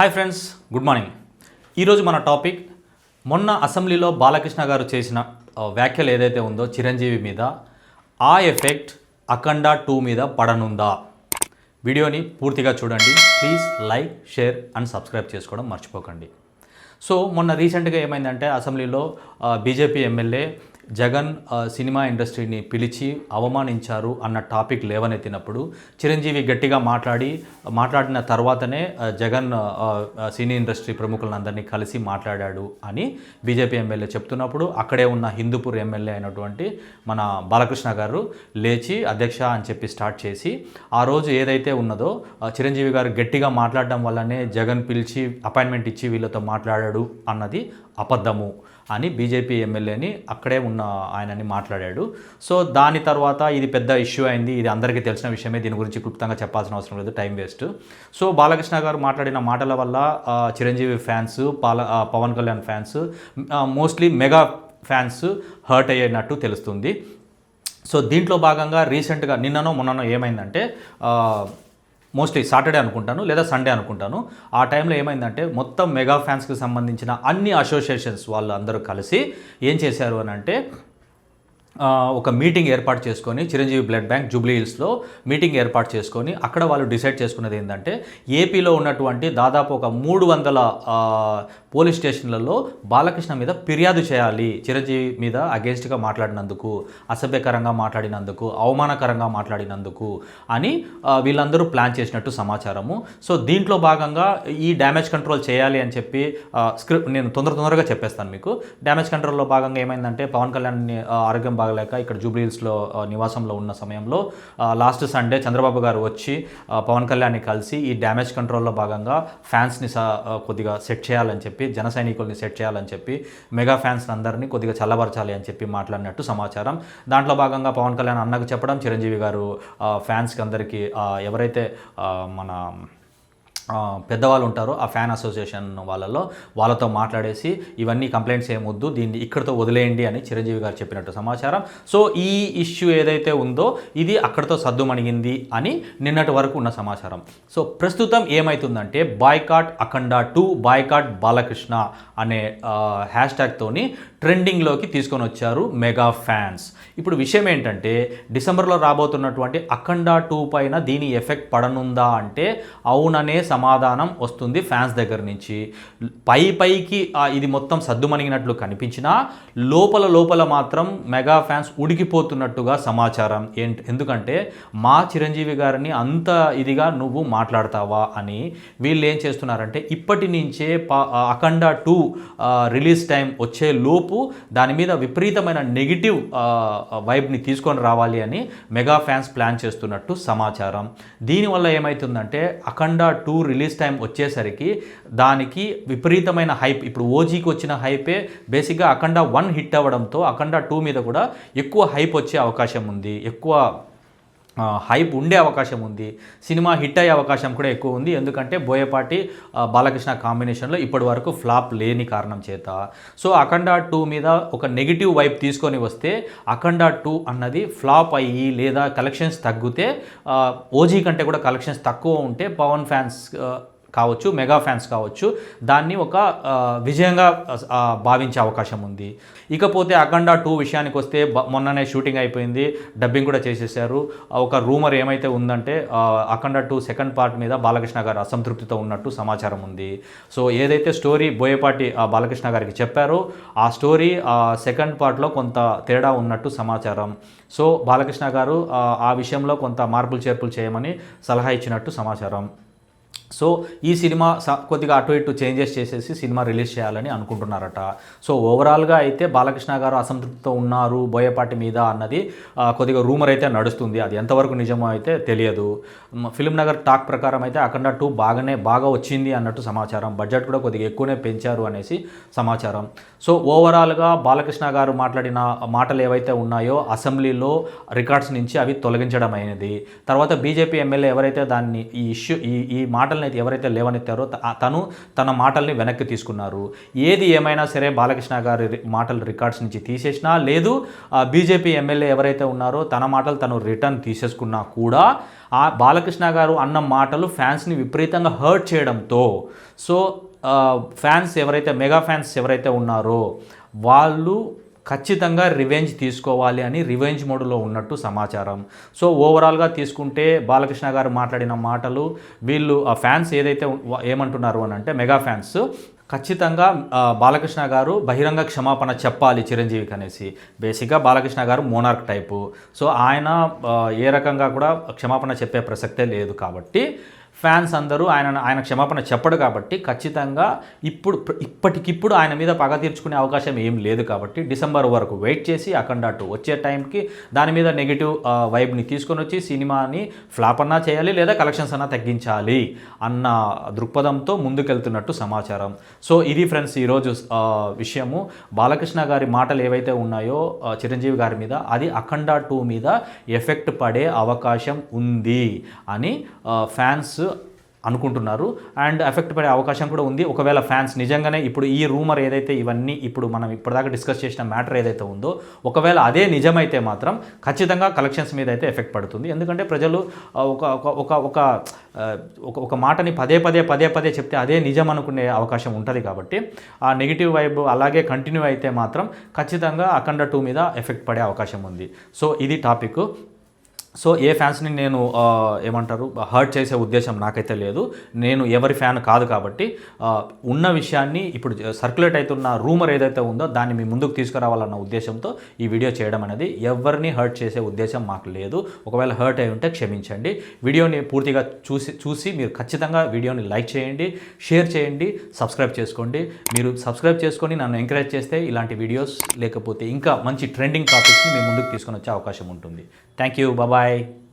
Hi friends good morning ఈరోజు మన topic మొన్న అసెంబ్లీలో బాలకృష్ణ గారు చేసిన వ్యాఖ్యలు ఏదైతే ఉందో చిరంజీవి మీద ఆ ఎఫెక్ట్ అఖండ టూ మీద పడనుందా? వీడియోని పూర్తిగా చూడండి. Please like share and subscribe చేసుకోవడం మర్చిపోకండి. సో మొన్న రీసెంట్గా ఏమైందంటే అసెంబ్లీలో బీజేపీ ఎమ్మెల్యే జగన్ సినిమా ఇండస్ట్రీని పిలిచి అవమానించారు అన్న టాపిక్ లేవనెత్తినప్పుడు చిరంజీవి గట్టిగా మాట్లాడి మాట్లాడిన తర్వాతనే జగన్ సినీ ఇండస్ట్రీ ప్రముఖులందరినీ కలిసి మాట్లాడాడు అని బీజేపీ ఎమ్మెల్యే చెప్తున్నప్పుడు అక్కడే ఉన్న హిందూపూర్ ఎమ్మెల్యే అయినటువంటి మన బాలకృష్ణ గారు లేచి అధ్యక్ష అని చెప్పి స్టార్ట్ చేసి ఆ రోజు ఏదైతే ఉన్నదో చిరంజీవి గారు గట్టిగా మాట్లాడడం వల్లనే జగన్ పిలిచి అపాయింట్మెంట్ ఇచ్చి వీళ్ళతో మాట్లాడాడు అన్నది అబద్ధము. అని బీజేపీ ఎమ్మెల్యేని అక్కడే ఉన్న ఆయనని మాట్లాడాడు. సో దాని తర్వాత ఇది పెద్ద ఇష్యూ అయింది. ఇది అందరికీ తెలిసిన విషయమే. దీని గురించి క్లుప్తంగా చెప్పాల్సిన అవసరం లేదు. Time waste. సో బాలకృష్ణ గారు మాట్లాడిన మాటల వల్ల చిరంజీవి ఫ్యాన్స్ పాల Pawan Kalyan fans mostly mega fans hurt అయ్యినట్టు తెలుస్తుంది. సో దీంట్లో భాగంగా రీసెంట్గా నిన్ననో మొన్ననో ఏమైందంటే మోస్ట్లీ సాటర్డే అనుకుంటాను లేదా సండే అనుకుంటాను. ఆ టైంలో ఏమైందంటే మొత్తం మెగా ఫ్యాన్స్కి సంబంధించిన అన్ని అసోసియేషన్స్ వాళ్ళు అందరూ కలిసి ఏం చేశారు అని అంటే ఒక మీటింగ్ ఏర్పాటు చేసుకొని చిరంజీవి బ్లడ్ బ్యాంక్ జూబ్లీ హిల్స్లో మీటింగ్ ఏర్పాటు చేసుకొని అక్కడ వాళ్ళు డిసైడ్ చేసుకున్నది ఏంటంటే ఏపీలో ఉన్నటువంటి దాదాపు ఒక మూడు వందల పోలీస్ స్టేషన్లలో బాలకృష్ణ మీద ఫిర్యాదు చేయాలి చిరంజీవి మీద అగేన్స్ట్గా మాట్లాడినందుకు అసభ్యకరంగా మాట్లాడినందుకు అవమానకరంగా మాట్లాడినందుకు అని వీళ్ళందరూ ప్లాన్ చేసినట్టు సమాచారము. సో దీంట్లో భాగంగా ఈ డ్యామేజ్ కంట్రోల్ చేయాలి అని చెప్పి స్క్రిప్ట్ నేను తొందర తొందరగా చెప్పేస్తాను మీకు. డ్యామేజ్ కంట్రోల్లో భాగంగా ఏమైందంటే పవన్ కళ్యాణ్ ఆరోగ్యం బాగలేక ఇక్కడ జూబ్లీహిల్స్లో నివాసంలో ఉన్న సమయంలో లాస్ట్ సండే చంద్రబాబు గారు వచ్చి పవన్ కళ్యాణ్ని కలిసి ఈ డ్యామేజ్ కంట్రోల్లో భాగంగా ఫ్యాన్స్ని సా కొద్దిగా సెట్ చేయాలని చెప్పి జన సైనికుల్ని సెట్ చేయాలని చెప్పి మెగా ఫ్యాన్స్ అందరినీ కొద్దిగా చల్లబరచాలి అని చెప్పి మాట్లాడినట్టు సమాచారం. దాంట్లో భాగంగా పవన్ కళ్యాణ్ అన్నకు చెప్పడం చిరంజీవి గారు ఫ్యాన్స్కి అందరికీ ఎవరైతే మన పెద్దవాళ్ళు ఉంటారు ఆ ఫ్యాన్ అసోసియేషన్ వాళ్ళలో. వాళ్ళతో మాట్లాడేసి ఇవన్నీ కంప్లైంట్స్ ఏమొద్దు దీన్ని ఇక్కడితో వదిలేయండి అని చిరంజీవి గారు చెప్పినట్టు సమాచారం. సో ఈ ఇష్యూ ఏదైతే ఉందో ఇది అక్కడితో సద్దుమణిగింది అని నిన్నటి వరకు ఉన్న సమాచారం. సో ప్రస్తుతం ఏమవుతుందంటే boycott Akhanda two boycott Balakrishna అనే హ్యాష్ ట్యాగ్తోని ట్రెండింగ్లోకి తీసుకొని వచ్చారు మెగా ఫ్యాన్స్. ఇప్పుడు విషయం ఏంటంటే డిసెంబర్లో రాబోతున్నటువంటి అఖండ టూ పైన దీని ఎఫెక్ట్ పడనుందా అంటే అవుననే సమాధానం వస్తుంది ఫ్యాన్స్ దగ్గర నుంచి. పై పైకి ఇది మొత్తం సద్దుమణిగినట్లు కనిపించినా లోపల లోపల మాత్రం మెగా ఫ్యాన్స్ ఉడికిపోతున్నట్టుగా సమాచారం. ఏంటి ఎందుకంటే మా చిరంజీవి గారిని అంత ఇదిగా నువ్వు మాట్లాడతావా అని వీళ్ళు ఏం చేస్తున్నారంటే ఇప్పటి నుంచే పా అఖండ టూ రిలీజ్ టైం వచ్చే లోపు దాని మీద విపరీతమైన నెగిటివ్ వైబ్ని తీసుకొని రావాలి అని మెగా ఫ్యాన్స్ ప్లాన్ చేస్తున్నట్టు సమాచారం. దీనివల్ల ఏమవుతుందంటే అఖండ టూ రిలీజ్ టైం వచ్చేసరికి దానికి విపరీతమైన హైప్ ఇప్పుడు ఓజీకి వచ్చిన హైపే బేసిక్గా అఖండ వన్ హిట్ అవ్వడంతో అఖండ టూ మీద కూడా ఎక్కువ హైప్ వచ్చే అవకాశం ఉంది. ఎక్కువ హైప్ ఉండే అవకాశం ఉంది. సినిమా హిట్ అయ్యే అవకాశం కూడా ఎక్కువ ఉంది. ఎందుకంటే బోయపాటి బాలకృష్ణ కాంబినేషన్లో ఇప్పటి వరకు ఫ్లాప్ లేని కారణం చేత. సో అఖండ టూ మీద ఒక నెగిటివ్ వైప్ తీసుకొని వస్తే అఖండ టూ అన్నది ఫ్లాప్ అయ్యి లేదా కలెక్షన్స్ తగ్గితే ఓజీ కంటే కూడా కలెక్షన్స్ తక్కువ ఉంటే పవన్ ఫ్యాన్స్ కావచ్చు మెగా ఫ్యాన్స్ కావచ్చు దాన్ని ఒక విజయంగా భావించే అవకాశం ఉంది. ఇకపోతే అఖండ టూ విషయానికి వస్తే మొన్ననే షూటింగ్ అయిపోయింది డబ్బింగ్ కూడా చేసేసారు. ఒక రూమర్ ఏమైతే ఉందంటే అఖండ టూ సెకండ్ పార్ట్ మీద బాలకృష్ణ గారు అసంతృప్తితో ఉన్నట్టు సమాచారం ఉంది. సో ఏదైతే స్టోరీ బోయపాటి బాలకృష్ణ గారికి చెప్పారో ఆ స్టోరీ సెకండ్ పార్ట్లో కొంత తేడా ఉన్నట్టు సమాచారం. సో బాలకృష్ణ గారు ఆ, ఆ విషయంలో కొంత మార్పులు చేర్పులు చేయమని సలహా ఇచ్చినట్టు సమాచారం. సో ఈ సినిమా స- కొద్దిగా అటు ఇటు చేంజెస్ చేసేసి సినిమా రిలీజ్ చేయాలని అనుకుంటున్నారట. సో ఓవరాల్గా అయితే బాలకృష్ణ గారు అసంతృప్తితో ఉన్నారు బోయపాటి మీద అన్నది కొద్దిగా రూమర్ అయితే నడుస్తుంది. అది ఎంతవరకు నిజమో అయితే తెలియదు. ఫిల్మ్ నగర్ టాక్ ప్రకారం అయితే అఖండ టూ బాగానే బాగా వచ్చింది అన్నట్టు సమాచారం. బడ్జెట్ కూడా కొద్దిగా ఎక్కువనే పెంచారు అనేసి సమాచారం. సో ఓవరాల్గా బాలకృష్ణ గారు మాట్లాడిన మాటలు ఏవైతే ఉన్నాయో అసెంబ్లీలో రికార్డ్స్ నుంచి అవి తొలగించడం అయినది. తర్వాత బీజేపీ ఎమ్మెల్యే ఎవరైతే దాన్ని ఈ ఇష్యూ ఈ ఈ మాటలు మాటల్ని అయితే ఎవరైతే లేవనెత్తారో తను తన మాటల్ని వెనక్కి తీసుకున్నారు. ఏది ఏమైనా సరే బాలకృష్ణ గారి మాటలు రికార్డ్స్ నుంచి తీసేసినా లేదు బీజేపీ ఎమ్మెల్యే ఎవరైతే ఉన్నారో తన మాటలు తను రిటర్న్ తీసేసుకున్నా కూడా ఆ బాలకృష్ణ గారు అన్న మాటలు ఫ్యాన్స్ని విపరీతంగా హర్ట్ చేయడంతో సో ఫ్యాన్స్ ఎవరైతే మెగా ఫ్యాన్స్ ఎవరైతే ఉన్నారో వాళ్ళు ఖచ్చితంగా రివెంజ్ తీసుకోవాలి అని రివెంజ్ మోడ్లో ఉన్నట్టు సమాచారం. సో ఓవరాల్గా తీసుకుంటే బాలకృష్ణ గారు మాట్లాడిన మాటలు వీళ్ళు ఆ ఫ్యాన్స్ ఏదైతే ఏమంటున్నారు అని అంటే మెగా ఫ్యాన్స్ ఖచ్చితంగా బాలకృష్ణ గారు బహిరంగ క్షమాపణ చెప్పాలి చిరంజీవికి అనేసి. బేసిక్గా బాలకృష్ణ గారు మోనార్క్ టైపు సో ఆయన ఏ రకంగా కూడా క్షమాపణ చెప్పే ప్రసక్తే లేదు కాబట్టి ఫ్యాన్స్ అందరూ ఆయన ఆయన క్షమాపణ చెప్పడు కాబట్టి ఖచ్చితంగా ఇప్పుడు ఇప్పటికిప్పుడు ఆయన మీద పగ తీర్చుకునే అవకాశం ఏం లేదు కాబట్టి డిసెంబర్ వరకు వెయిట్ చేసి అఖండ టూ వచ్చే టైంకి దాని మీద నెగిటివ్ వైబ్ని తీసుకొని వచ్చి సినిమాని ఫ్లాప్ అన్నా చేయాలి లేదా కలెక్షన్స్ అన్నా తగ్గించాలి అన్న దృక్పథంతో ముందుకెళ్తున్నట్టు సమాచారం. సో ఇది ఫ్రెండ్స్ ఈరోజు విషయము. బాలకృష్ణ గారి మాటలు ఏవైతే ఉన్నాయో చిరంజీవి గారి మీద అది అఖండ టూ మీద ఎఫెక్ట్ పడే అవకాశం ఉంది అని ఫ్యాన్స్ అనుకుంటున్నారు. అండ్ ఎఫెక్ట్ పడే అవకాశం కూడా ఉంది. ఒకవేళ ఫ్యాన్స్ నిజంగానే ఇప్పుడు ఈ రూమర్ ఏదైతే ఇవన్నీ ఇప్పుడు మనం ఇప్పటిదాకా డిస్కస్ చేసిన మ్యాటర్ ఏదైతే ఉందో ఒకవేళ అదే నిజమైతే మాత్రం ఖచ్చితంగా కలెక్షన్స్ మీద అయితే ఎఫెక్ట్ పడుతుంది. ఎందుకంటే ప్రజలు ఒక ఒక ఒక ఒక ఒక ఒక మాటని పదే పదే పదే పదే చెప్తే అదే నిజం అనుకునే అవకాశం ఉంటుంది కాబట్టి ఆ నెగిటివ్ వైబ్ అలాగే కంటిన్యూ అయితే మాత్రం ఖచ్చితంగా అఖండ టూ మీద ఎఫెక్ట్ పడే అవకాశం ఉంది. సో ఇది టాపిక్. సో ఏ ఫ్యాన్స్ని నేను ఏమంటారు హర్ట్ చేసే ఉద్దేశం నాకైతే లేదు. నేను ఎవరి ఫ్యాన్ కాదు కాబట్టి ఉన్న విషయాన్ని ఇప్పుడు సర్క్యులేట్ అవుతున్న రూమర్ ఏదైతే ఉందో దాన్ని మీ ముందుకు తీసుకురావాలన్న ఉద్దేశంతో ఈ వీడియో చేయడం అనేది ఎవరిని హర్ట్ చేసే ఉద్దేశం మాకు లేదు. ఒకవేళ హర్ట్ అయి ఉంటే క్షమించండి. వీడియోని పూర్తిగా చూసి చూసి మీరు ఖచ్చితంగా వీడియోని లైక్ చేయండి షేర్ చేయండి సబ్స్క్రైబ్ చేసుకోండి. మీరు సబ్స్క్రైబ్ చేసుకొని నన్ను ఎంకరేజ్ చేస్తే ఇలాంటి వీడియోస్ లేకపోతే ఇంకా మంచి ట్రెండింగ్ టాపిక్స్ని మీ ముందుకు తీసుకొని వచ్చే అవకాశం ఉంటుంది. Thank you. by